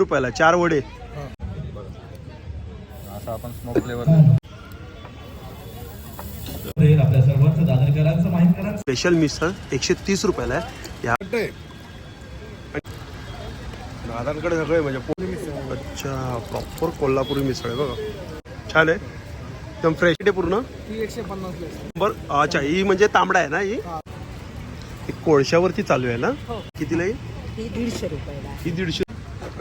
रुपयाला चार वडे. असं आपण स्मोक फ्लेवर आपल्या सर्वांचं दादरकरांचं माहितकरांचं स्पेशल मिसळ एकशे तीस रुपयाला आहे. या. दादांकडे सगळे म्हणजे पो- अच्छा प्रॉपर कोल्हापुरी मिसळ आहे बघा. छान आहे. एकदम फ्रेश आहे पूर्ण. बर अच्छा ही म्हणजे तांबडा आहे ना ही? ही. कोळशावरती चालू आहे ना? कितीला ही ही दीडशे रुपयाला ही दीडशे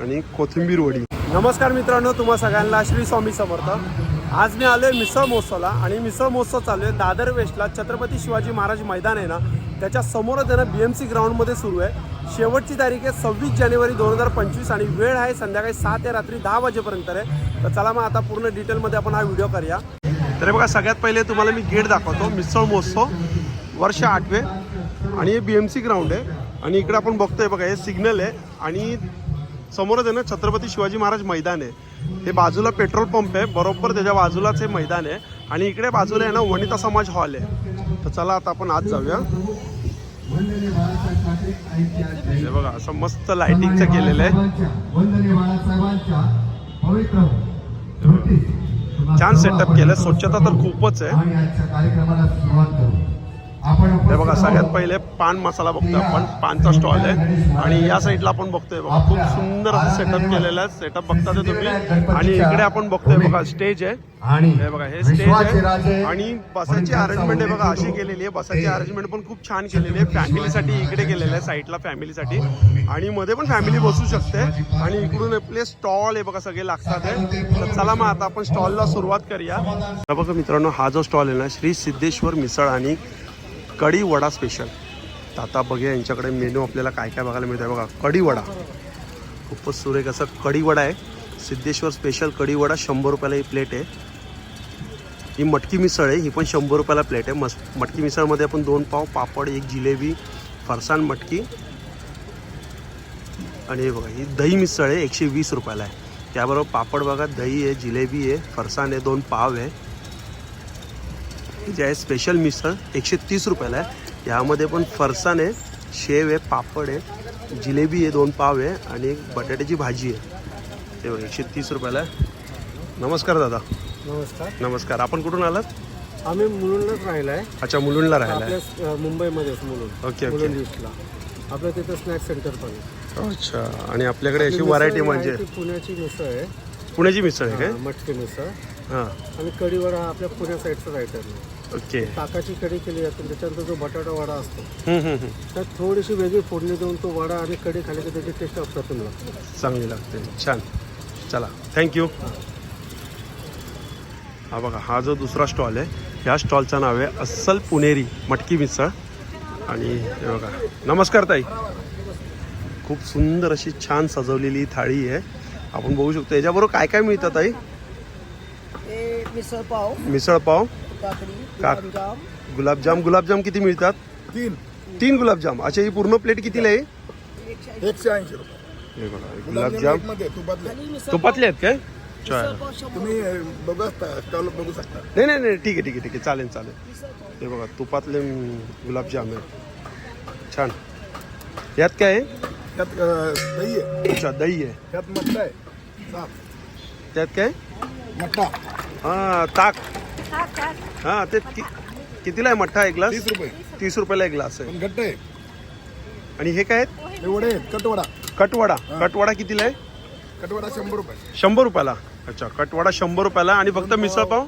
आणि कोथिंबीर वडी. नमस्कार मित्रांनो तुम्हा सगळ्यांना श्री स्वामी समर्थ. आज मी आलोय मिसळ महोत्सवला आणि मिसळ महोत्सव चालू आहे. दादर वेस्टला छत्रपती शिवाजी महाराज मैदान आहे ना त्याच्या समोरच आहे ना बी एम सी ग्राउंडमध्ये सुरू आहे. शेवटची तारीख आहे सव्वीस जानेवारी दोन हजार पंचवीस आणि वेळ आहे संध्याकाळी सहा ते रात्री दहा वाजेपर्यंत आहे. तर चला मग आता पूर्ण डिटेलमध्ये आपण हा व्हिडिओ करूया. तर बघा सगळ्यात पहिले तुम्हाला मी गेट दाखवतो. मिसळ महोत्सव वर्ष आठवे. आणि हे बी एम सी ग्राउंड आहे. आणि इकडे आपण बघतोय बघा हे सिग्नल आहे. आणि समोरच आहे ना छत्रपती शिवाजी महाराज मैदान आहे. हे बाजूला पेट्रोल पंप आहे बरोबर त्याच्या बाजूलाच हे मैदान आहे आणि इकडे बाजूला आहे ना वनिता समाज हॉल आहे. तर चला आता आपण आज जाऊया. हे बघा असं मस्त लाइटिंगचं केलेलं आहे. छान सेटअप केलं स्वच्छता तर खूपच आहे. हे बघा सगळ्यात पहिले पान मसाला बघतोय आपण. पानचा स्टॉल आहे. आणि या साईडला आपण बघतोय बघा. खूप सुंदर असं सेटअप केलेलं आहे. सेटअप बघता ते तुम्ही. आणि इकडे आपण बघतोय बघा स्टेज आहे. आणि हे बघा हे स्टेज आहे. आणि बसायची अरेंजमेंट आहे बघा अशी केलेली आहे. बसायची अरेंजमेंट पण खूप छान केलेली आहे. फॅमिलीसाठी इकडे केलेलं आहे साईडला फॅमिलीसाठी आणि मध्ये पण फॅमिली बसू शकते. आणि इकडून आपले स्टॉल आहे बघा सगळे लागतात आहे. तर चला मग आता आपण स्टॉलला सुरुवात करूया. बघा मित्रांनो हा जो स्टॉल आहे ना श्री सिद्धेश्वर मिसळ आणि कढी वडा स्पेशल तर आता बघूया यांच्याकडे मेनू आपल्याला काय काय बघायला मिळतं बघा. कढी वडा खूपच सुरेख असं कढी वडा आहे. सिद्धेश्वर स्पेशल कढी वडा शंभर रुपयाला ही प्लेट आहे. ही मटकी मिसळ आहे ही पण शंभर रुपयाला प्लेट आहे. मस् मटकी मिसळमध्ये आपण दोन पाव पापड एक जिलेबी फरसाण मटकी. आणि हे बघा ही दही मिसळ आहे एकशे वीस रुपयाला आहे. त्याबरोबर पापड बघा दही आहे जिलेबी आहे फरसाण आहे दोन पाव आहे. ही जी आहे स्पेशल मिसळ एकशे तीस रुपयाला आहे. यामध्ये पण फरसाण आहे शेव आहे पापड आहे जिलेबी आहे दोन पाव आहे आणि एक बटाट्याची भाजी आहे. ते बघा एकशे तीस रुपयाला आहे. नमस्कार दादा. नमस्कार. नमस्कार. आपण कुठून आलात? आम्ही मुलुंडलाच राहिला आहे अच्छा मुलुंडला राहिला आहे आपल्या अ, मुंबईमध्येच मुलुंड. Okay, okay. मुलुंड ईस्टला आपलं तिथं स्नॅक सेंटर पण आहे. अच्छा आणि आपल्याकडे अशी मिसळ व्हरायटी जी म्हणजे? आहे ती पुण्याची मिसळ आहे. पुण्याची मिसळ आहे हा, काय? मटकी मिसळ. हां. आणि कढीवडा हा आपल्या पुण्या साईडचाच आयटम आहे. ओके. ताकाची कढी केली जाते त्याच्यानंतर जो बटाटा वडा असतो हम्म, हम्म, हम्म. त्यात थोडीशी वेगळी फोडणी देऊन तो वडा आणि कढी खाली की त्याची टेस्ट अप्रतिम लागते चांगली लागते. छान. चला. थँक्यू हा बघा हा जो दुसरा स्टॉल आहे ह्या स्टॉलचं नाव आहे अस्सल पुणेरी मटकी मिसळ. आणि हे बघा नमस्कार ताई. खूप सुंदर अशी छान सजवलेली थाळी आहे. आपण बघू शकतो याच्याबरोबर काय काय मिळतं ताई? हे मिसळ पाव. मिसळ पाव. काकडी काक- गुलाबजाम गुलाबजाम गुलाबजाम किती मिळतात? तीन. तीन गुलाबजाम. अच्छा ही पूर्ण प्लेट कितीला आहे? एकशे ऐंशी. रुपये. हे बघा गुलाबजाममध्ये तुपातले. आणि मिसळ तुपातले आहेत काय? मिसळ पाव शंभर तुम्ही अं, बघू शकता स्टॉल बघू शकता. नाही नाही नाही ठीक आहे ठीक आहे ठीक आहे. चालेल चालेल. हे बघा तुपातले म, गुलाबजाम आहे. छान. यात काय आहे? त्यात अं, दही आहे. अच्छा दही आहे. त्यात मट्टा आहे. त्यात काय? मट्टा हां ताक. हां ते कि, कितीला आहे मठ्ठा एक ग्लास? तीस रुपये. तीस रुपयाला एक ग्लास आहे. पण घट्ट आहे. आणि हे काय आहेत? हे वडे आहेत कटवडा. कटवडा. कटवडा कितीला आहे? कटवडा शंभर रुपये. शंभर रुपयाला. अच्छा कटवडा शंभर रुपयाला आणि फक्त मिसळ पाव?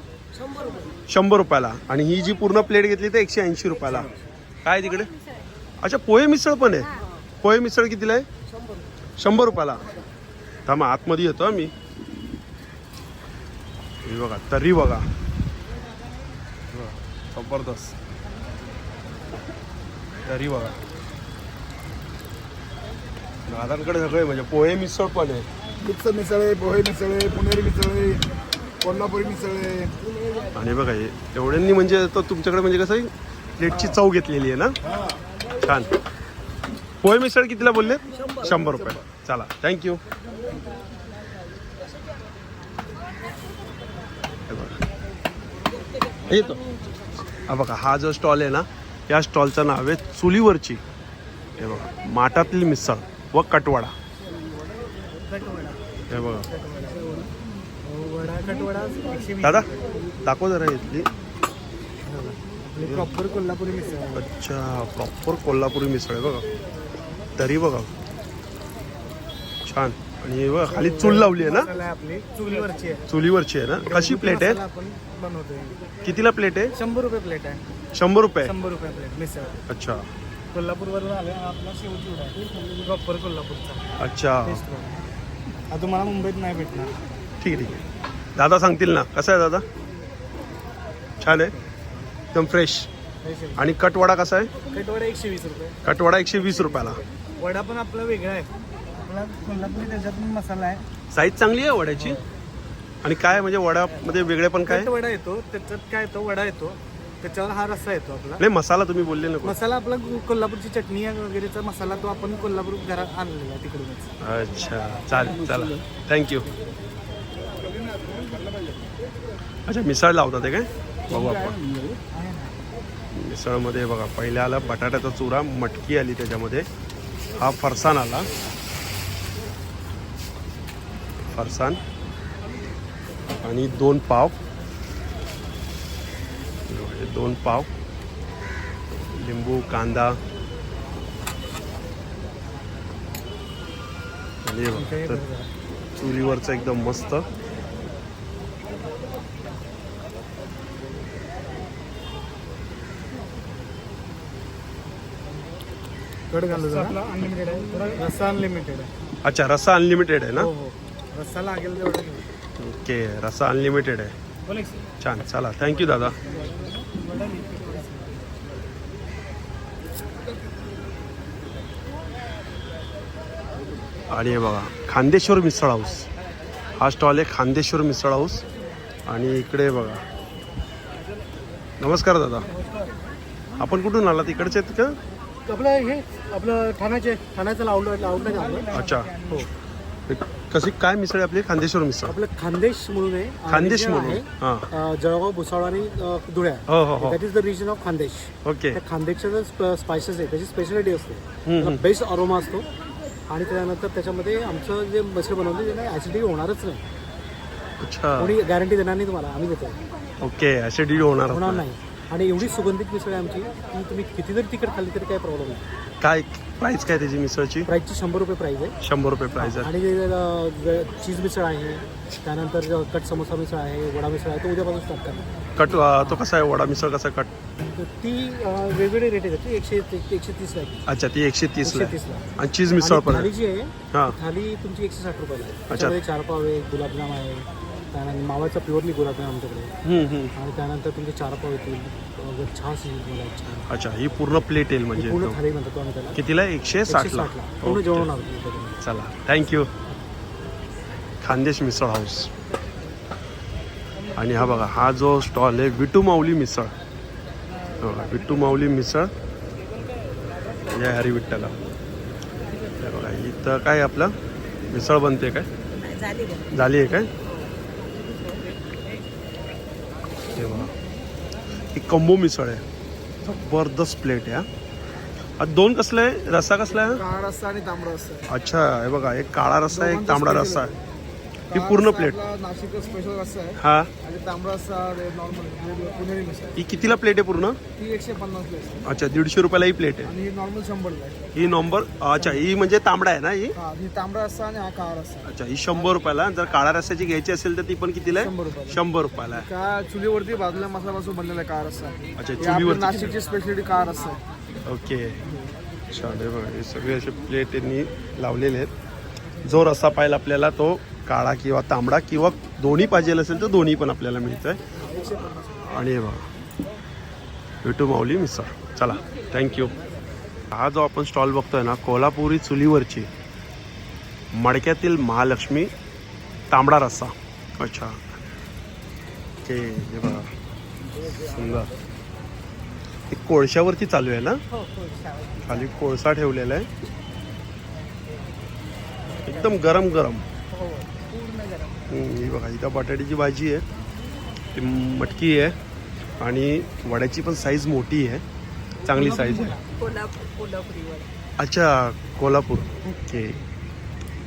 शंभर रुपयाला. आणि ही जी पूर्ण प्लेट घेतली तर एकशे ऐंशी रुपयाला. काय आहे तिकडे? अच्छा पोहे मिसळ पण आहे. पोहे मिसळ कितीला आहे? शंभर रुपयाला. थांबा आतमध्ये येतो मी. हे बघा तरी बघा, जबरदस्त. तरी बघा. दादांकडे सगळे म्हणजे पोहे मिसळ पण आहे मिक्स मिसळ आहे पोहे मिसळ आहे पुणेरी मिसळ आहे कोल्हापुरी मिसळ. आहे आणि बघा हे एवढ्यांनी म्हणजे तर तुमच्याकडे म्हणजे कसं प्लेटची चव घेतलेली आहे ना? छान. पोहे मिसळ कितीला बोलले? शंभर. रुपये. चला थँक्यू येतो. हा बघा हा जो स्टॉल आहे ना या स्टॉलचं नाव आहे चुलीवरची. हे बघा माठातली मिसळ व कटवाडा. हे बघा. दादा दाखव जरा इथली. प्रॉपर कोल्हापुरी मिसळ. अच्छा प्रॉपर कोल्हापुरी मिसळ आहे बघा. तरी बघा. छान. आणि खाली चूल लावली आहे ना? मसाला आहे आपली चुलीवरची आहे. चुलीवरची आहे ना? कशी प्लेट मसाला आहे? आपण बनवतोय. कितीला प्लेट आहे? शंभर रुपये प्लेट आहे. शंभर रुपये? शंभर रुपये प्लेट मिसळ. अच्छा. कोल्हापूरवरून आले आपला शेवचिवडा आहे. प्रॉपर कोल्हापूरचा. अच्छा. टेस्ट. हा तुम्हाला मुंबईत नाही भेटणार. ठीक आहे ठीक आहे. दादा सांगतील ना. कसं आहे दादा? छान आहे. एकदम फ्रेश आणि कटवडा कसा आहे? कटवडा एकशे वीस रुपये. कटवडा एकशे वीस रुपयाला. वडा पण आपला वेगळा आहे. आपला कोल्हापुरी मसाला आहे. साईज चांगली आहे वड्याची? आणि काय म्हणजे वड्यामध्ये वेगळे पण काय? वडा येतो त्याच्यात काय येतो वडा येतो. त्याच्यावर हा रस्सा येतो आपला. नाही मसाला तुम्ही बोलले नको. मसाला आपला कोल्हापूरची चटणी वगैरेचा मसाला तो आपण कोल्हापूर घरात आणलेला आहे तिकडूनच. अच्छा. चालेल चला. थँक्यू अच्छा मिसळ लावतात ते काय? बघू आपण. मिसळमध्ये बघा पहिले आला बटाट्याचा चुरा मटकी आली त्याच्यामध्ये. हा फरसाण आला. फरसाण आणि दोन पाव. दोन पाव. लिंबू कांदा. तर चुलीवरचं एकदम मस्त. घालू अनलिमिटेड आहे. अच्छा रस्सा अनलिमिटेड आहे ना? हो हो. रस्सा लागेल ओके रस्सा अनलिमिटेड आहे. छान चला. थँक्यू दादा. आणि हे बघा खांदेश्वर मिसळ हाऊस. हा स्टॉल आहे खांदेश्वर मिसळ हाऊस. आणि इकडे बघा. नमस्कार दादा. आपण कुठून आलात? इकडचे आहेत का? आपलं हे आपलं ठाण्याचे ठाण्याचं लावलं लावलं अच्छा. हो. कशी काय मिसळ आहे आपली? खांदेश्वर मिसळ. आपलं खानदेश म्हणून आहे. खानदेश region म्हणून. आहे. अं, जळगाव भुसावळ आणि अं, धुळ्या. हो हो हो. That is the reason of Khandesh. Okay. त्या खानदेशच्या स्पायसेस आहे त्याची स्पेशालिटी असते. बेस्ट अरोमा असतो. आणि त्यानंतर त्याच्यामध्ये आमचं जे मिसळ बनवते त्याला ॲसिडिटी होणारच नाही. अच्छा. कोणी गॅरंटी देणार नाही तुम्हाला. आम्ही देतो ओके ॲसिडिटी होणार होणार नाही. आणि एवढी सुगंधित मिसळ आहे आमची की तुम्ही किती जरी तिकट खाल्ली तरी काही प्रॉब्लेम नाही. काय प्राइस काय त्याची मिसळची? प्राईसची शंभर रुपये प्राईस आहे. शंभर रुपये प्राइस आहे. आणि चीज मिसळ आहे त्यानंतर कट समोसा मिसळ आहे वडा मिसळ आहे तो उद्यापासून स्टार्ट करणार. कट अं, तो कसा आहे वडा मिसळ कसा कट? तर ती अं, वेगवेगळे रेट आहेत त्याचे. एकशे एकशे तीस आहे. अच्छा ती एकशे तीसला एकशे आहे तीसला आणि चीज मिसळ पण थाली आहे. जी आहे. हां. थाली तुमची एकशे साठ रुपयाला आहे. त्याच्यामध्ये चार पाव आहे गुलाबजाम आहे त्यानंतर मावाचा प्युअरली गुलाबजाम आमच्याकडे. हम्म, हम्म. आणि त्यानंतर तुमचे चार पाव येतील. छान मला छान. अच्छा ही पूर्ण प्लेट येईल म्हणजे पूर्ण. थाली म्हणतो आम्ही त्याला. कितीला एकशे साठला? पूर्ण. जेवण. चला थँक्यू खानदेश मिसळ हाऊस आणि हा बघा हा जो स्टॉल आहे विटू माऊली मिसळ. हो, विटू माऊली मिसळ. जय हरी विठ्ठला बघा इथं काय आपलं? मिसळ बनते काय? झाली आहे काय? हे बघा ही कंबो मिसळ आहे. जबरदस्त प्लेट आहे दोन कसलं आहे? रस्सा कसला आहे? काळा रस्सा आणि तांबडा रस्सा. अच्छा हे बघा एक काळा रस्सा आहे एक तांबडा रस्सा आहे. ही काळा पूर्ण प्लेट. नाशिक स्पेशल रस्सा आहे. हा. आणि तांबडा रस्सा नॉर्मल पुणेरी मिसळ. ही कितीला प्लेट आहे पूर्ण? एकशे पन्नास अच्छा दीडशे रुपयाला ही प्लेट आहे. आणि ही नॉर्मल शंभरला आहे. ही नंबर अच्छा ही म्हणजे तांबडा आहे ना ही? तांबडा रस्सा आणि हा काळा रस्सा अच्छा ही शंभर रुपयाला. जर काळ्या रस्त्याची घ्यायची असेल तर ती पण कितीला आहे. शंभर रुपयाला. आहे. का चुलीवरती भाजलेल्या मसाल्यापासून बनलेला आहे काळा रस्सा. अच्छा चुलीवरती. नाशिकची स्पेशालिटी काळा रस्सा ओके. छान बघा हे सगळे असे प्लेट यांनी लावलेले आहेत. जो रस्सा पाहिजे आपल्याला तो काळा किंवा तांबडा किंवा दोन्ही पाहिजे असेल तर दोन्ही पण आपल्याला मिळतं आहे आणि हे बघा. विटू माऊली मिसळ. चला थँक्यू हा जो आपण स्टॉल बघतोय ना कोल्हापुरी चुलीवरची मडक्यातील महालक्ष्मी तांबडा रस्सा. अच्छा. ओके हे बघा. सुंदर. हे कोळशावरती चालू आहे ना? हो. खाली कोळसा ठेवलेला आहे. एकदम गरम गरम हो बघा इथं बटाट्याची भाजी आहे. ती मटकी आहे आणि वड्याची पण साईज मोठी आहे. चांगली साईज आहे. कोल्हापूर कोल्हापुरीवर. अच्छा कोल्हापूर. ओके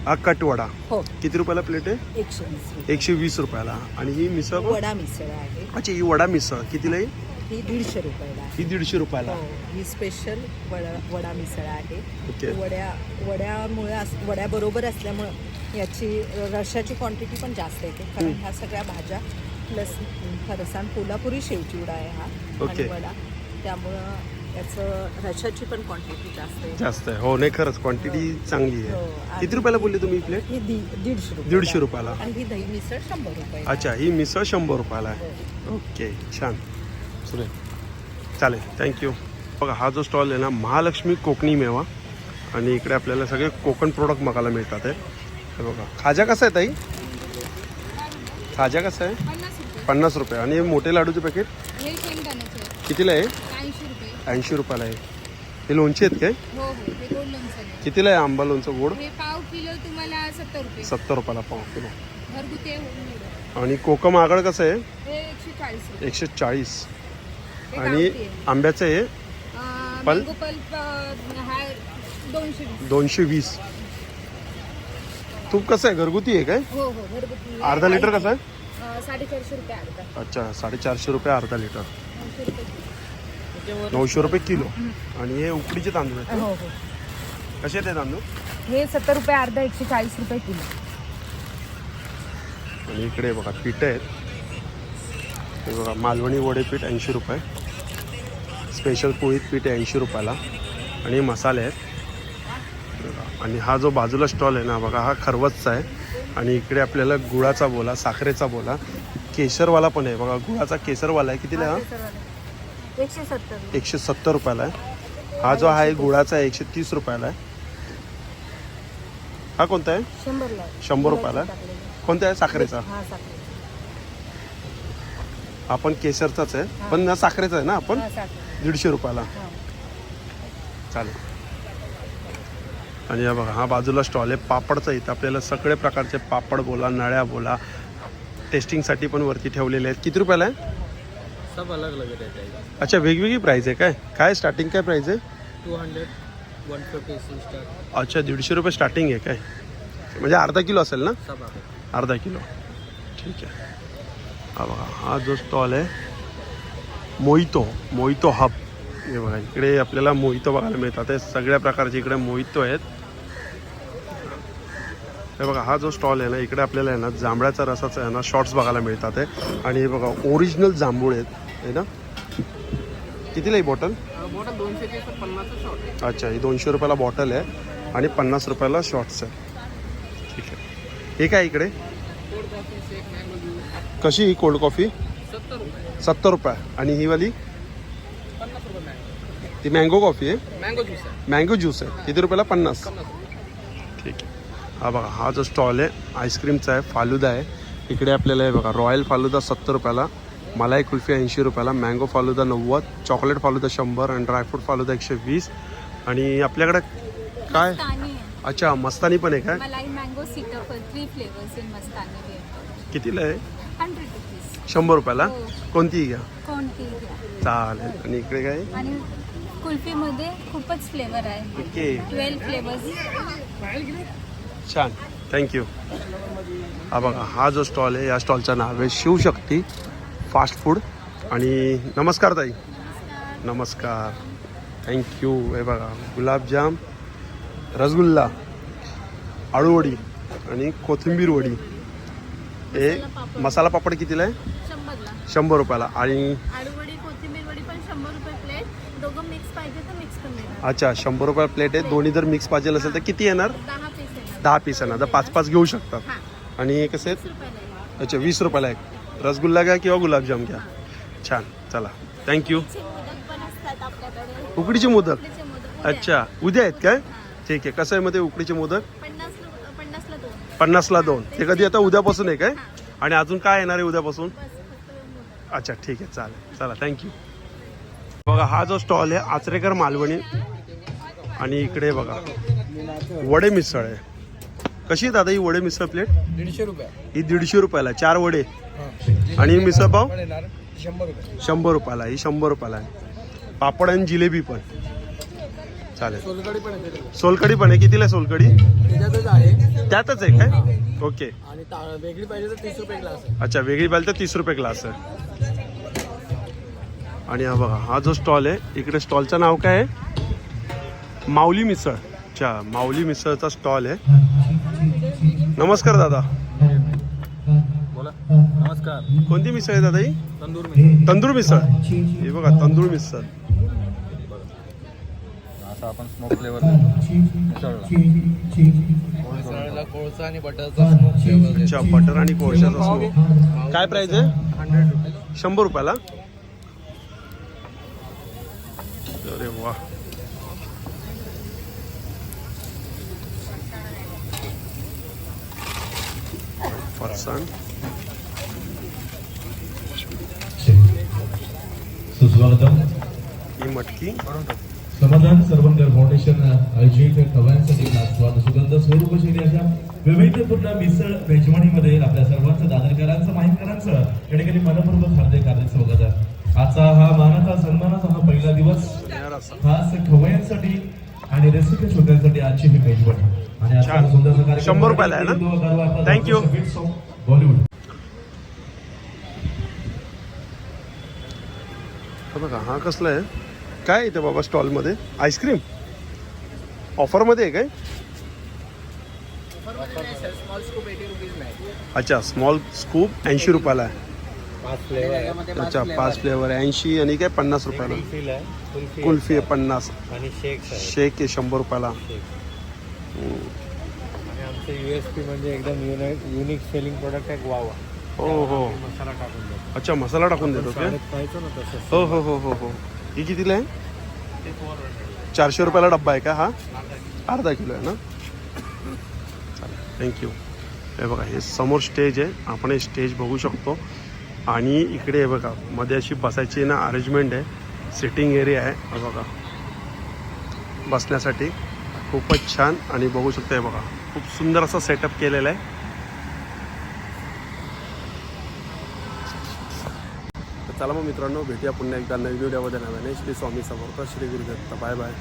हा कट वडा हो. किती रुपयाला प्लेट आहे? एकशे वीस रुपये. एकशे वीस रुपयाला. आणि ही मिसळ पण? वडा मिसळ आहे. अच्छा ही वडा मिसळ. कितीला आहे? ही दीडशे रुपयाला आहे. ही दीडशे रुपयाला. हो ही स्पेशल वडा वडा मिसळ आहे. ओके. वड्या वड्यामुळे अस- वड्याबरोबर असल्यामुळं याची रशाची क्वांटिटी पण जास्त येते कारण ह्या सगळ्या भाज्या प्लस फरसाण कोल्हापुरी शेवचिवडा आहे हा ओके. वडा. त्यामुळं याचं रशाची पण क्वांटिटी जास्त आहे. जास्त आहे. हो नाही खरंच क्वांटिटी चांगली हो, आहे आणि- किती रुपयाला बोलली तुम्ही प्लेट ही दी दीडशे रुपये दीडशे रुपयाला. आणि ही दही मिसळ शंभर रुपये अच्छा ही मिसळ शंभर रुपयाला आहे. ओके छान. सुरेल चालेल. थँक्यू बघा हा जो स्टॉल आहे ना महालक्ष्मी कोकणी मेवा. आणि इकडे आपल्याला सगळे कोकण प्रोडक्ट बघायला मिळतात आहे. हे बघा. खाजा कसा आहे ताई? खाजा कसा आहे? पन्नास रुपये. आणि हे मोठे लाडूचे पॅकेट हे शेंगदाण्याचे आहे. कितीला आहे? ऐंशी रुपये. ऐंशी रुपयाला आहे. हे लोणचे आहेत काय? हो हो. हे गोड लोणचं आहे. कितीला आहे आंबा लोणचं गोड? हे पाव किलो तुम्हाला सत्तर रुपये. सत्तर रुपयाला पाव किलो. घरगुती आहे होममेड आणि कोकम आगळ कसं आहे? हे एकशे चाळीस रुपये. एकशे चाळीस. हे आणि गावठी आहे. आंब्याचं आहे अं, पल? मँगो पल्प अं, हा दोनशे वीस. दोनशे वीस. तूप कसं आहे? घरगुती आहे काय? हो हो घरगुती. अर्धा लिटर कसं आहे? अं, साडेचारशे रुपये अर्धा. अच्छा साडेचारशे रुपये अर्धा लिटर. नऊशे रुपये किलो. नऊशे रुपये किलो. आणि हे उकडीचे तांदूळ आहेत हो हो. कसे आहेत हे तांदूळ? हे सत्तर रुपये अर्धा एकशे चाळीस रुपये किलो. आणि इकडे बघा पिठं आहेत. हे बघा मालवणी वडे पीठ ऐंशी रुपये. स्पेशल पोळीत पीठ ऐंशी रुपयाला. आणि मसाले आहेत. आणि हा जो बाजूला स्टॉल आहे ना बघा हा खरवसचा आहे. आणि इकडे आपल्याला गुळाचा बोला साखरेचा बोला. केशरवाला पण आहे. बघा गुळाचा केसरवाला आहे. कितीला हा? एकशे सत्तर रुपयाला आहे. हा जो आहे गुळाचा आहे एकशे तीस रुपयाला आहे. हा कोणता आहे? शंभर रुपयाला कोणता आहे? साखरेचा. हा साखर हा पण केसरचाच आहे. पण ना साखरेचा आहे ना आपण? दीडशे रुपयाला. चालेल. आणि हा बघा हा बाजूला स्टॉल आहे. पापडचा इथं आपल्याला सगळे प्रकारचे पापड बोला नळ्या बोला टेस्टिंगसाठी पण वरती ठेवलेले आहेत. किती रुपयाला आहे? सब अलग अलग रहता है अच्छा वेगवेगळी प्राईस आहे काय? काय स्टार्टिंग काय प्राईस आहे? टू हंड्रेड वन फिफ्टी सी स्टार अच्छा दीडशे रुपये स्टार्टिंग आहे काय? म्हणजे अर्धा किलो असेल ना? सब अर्धा किलो. ठीक आहे. हा बघा हा जो स्टॉल आहे मोहितो मोहितो हब हे बघा इकडे आपल्याला मोहितो बघायला मिळतात. हे सगळ्या प्रकारचे इकडे मोहितो आहेत. हे बघा हा जो स्टॉल आहे ना इकडे आपल्याला आहे ना जांभळ्याचा रसाचा आहे ना शॉर्ट्स बघायला मिळतात आहे आणि हे बघा ओरिजिनल जांभूळ आहेत आहे ना? कितीला ही बॉटल अच्छा ही दोनशे रुपयाला बॉटल आहे आणि पन्नास रुपयाला शॉर्ट्स आहे. ठीक आहे. हे काय इकडे? कशी ही कोल्ड कॉफी सत्तर रुपये. आणि ही वाली? ती मँगो कॉफी आहे? मँगो ज्यूस आहे. मँगो ज्यूस आहे. किती रुपयाला? पन्नास पन्नास रुपये ठीक आहे हा बघा हा जो स्टॉल आहे आईस्क्रीमचा आहे फालुदा आहे. इकडे आपल्याला हे बघा रॉयल फालुदा सत्तर रुपयाला मलाई कुल्फी ऐंशी रुपयाला मँगो फालुदा नव्वद चॉकलेट फालुदा शंभर आणि ड्रायफ्रूट फालुदा एकशे वीस. आणि आपल्याकडे काय? अच्छा मस्तानी पण आहे काय? मलाई मँगो सीताफळ थ्री फ्लेवर्स इन मस्तानी भेटतात कितीला आहे? हंड्रेड रुपीज शंभर रुपयाला? हो. कोणतीही घ्या? कोणती घ्या? चालेल. आणि इकडे काय? आणि कुल्फीमध्ये खूपच फ्लेवर आहे. ओके. ट्वेल्व फ्लेवर्स छान. थँक्यू हा बघा हा जो स्टॉल आहे या स्टॉलचं नाव आहे शिवशक्ती फास्ट फूड आणि नमस्कार ताई. नमस्कार. थँक्यू हे बघा गुलाबजाम रसगुल्ला आळूवडी आणि कोथिंबीर वडी. हे मसाला पापड कितीला आहे? शंभर रुपयाला. आणि अच्छा शंभर रुपये प्लेट आहे. दोन्ही जर मिक्स पाहिजे असेल तर किती येणार? दहा पीस पीस येणार तर पाच पाच घेऊ शकतात. आणि कसे आहेत अच्छा वीस रुपयाला एक. रसगुल्ला घ्या किंवा गुलाबजाम घ्या. छान चला. थँक्यू उकडीचे मोदक. अच्छा उद्या आहेत काय? ठीक आहे कसं आहे मग ते उकडीचे मोदक? पन्नासला दोन. ते कधी आता उद्यापासून आहे काय? आणि अजून काय येणार आहे उद्यापासून? अच्छा ठीक आहे चालेल. चला थँक्यू बघा हा जो स्टॉल आहे आचरेकर मालवणी. आणि इकडे बघा वडे मिसळ आहे. कशी आहे दादा ही वडे मिसळ प्लेट दीडशे रुपये. ही दीडशे रुपयाला आहे, चार वडे. आणि मिसळ पाव? येणार शंभर रुपये. शंभर रुपयाला ही शंभर रुपयाला आहे. पापड आणि जिलेबी पण. चालेल. सोलकडी पण त्याच्यात. सोलकडी पण आहे. कितीला आहे सोलकडी त्याच्यातच आहे. त्यातच आहे काय? ओके. आणि ता- वेगळी पाहिजे तर तीस रुपये ग्लास आहे. अच्छा वेगळी पाहिजे तर तीस रुपये ग्लास आहे. आणि हा बघा हा जो स्टॉल आहे इकडे स्टॉलचं नाव काय आहे? माऊली मिसळ. अच्छा माऊली मिसळचा स्टॉल आहे. नमस्कार दादा. बोला. नमस्कार. कोणती मिसळ आहे दादा ही? तंदूर मिसळ. तंदूर मिसळ. हे बघा तंदूर मिसळ. आता आपण स्मोक फ्लेवर मिसळला. कोळसा आणि बटरचा स्मोक फ्लेवर अच्छा बटर आणि कोळशाचा स्मोक काय प्राइस आहे? हंड्रेड शंभर रुपयाला? अरे वा. सुस्वागतम. ही मटकी? समाधान सर्वंकर फाउंडेशन आयोजित खव्यांसाठी नाचवाद सुगंध स्वरूप शैली अशा विविधपूर्ण मिसळ मेजवानीमध्ये आपल्या सर्वांचं दादरकरांचं माहितकरांचं या ठिकाणी मनपूर्वक हार्दिक हार्दिक स्वागत आहे. आजचा हा मानाचा सन्मानाचा हा पहिला दिवस खास खवयांसाठी आणि रेसिपी शोधण्यासाठी आजची ही आजचा छान. शंभर रुपयाला आहे ना? बॉलिवूड हा बघा हा कसला आहे? काय आहे इथे बाबा स्टॉलमध्ये? आईस्क्रीम ऑफरमध्ये आहे काय? अच्छा स्मॉल स्कूप ऐंशी रुपयाला आहे. पाच फ्लेवर अच्छा पाच फ्लेवर आहे. ऐंशी आणि काय पन्नास रुपयाला? आहे. कुल्फी आहे पन्नास. आणि शेक्स आहे. शेक आहे शंभर रुपयाला. आणि आमचं यू एस पी म्हणजे एकदम युनिक युनिक सेलिंग प्रोडक्ट आहे वावा हो हो. मसाला टाकून देतो. अच्छा मसाला टाकून देतो काय शाळेत खायचो ना तसं. हो हो हो हो हो. ही कितीला आहे? चारशे रुपयाला डब्बा आहे का हा? अर्धा किलो. आहे ना? चालेल थँक्यू हे बघा हे समोर स्टेज आहे. आपण हे स्टेज बघू शकतो. आणि इकडे हे बघा मध्ये अशी बसायची ना अरेंजमेंट आहे. सिटिंग एरिया आहे. हा बघा. बसण्यासाठी. खूपच छान आणि बघू शकता बघा खूप सुंदर असा सेटअप केलेला आहे. तर चला मग मित्रांनो भेटूया पुन्हा एकदा नवीन व्हिडिओमध्ये नव्याने श्री स्वामी समर्थ श्री गुरुदत्त. Bye bye.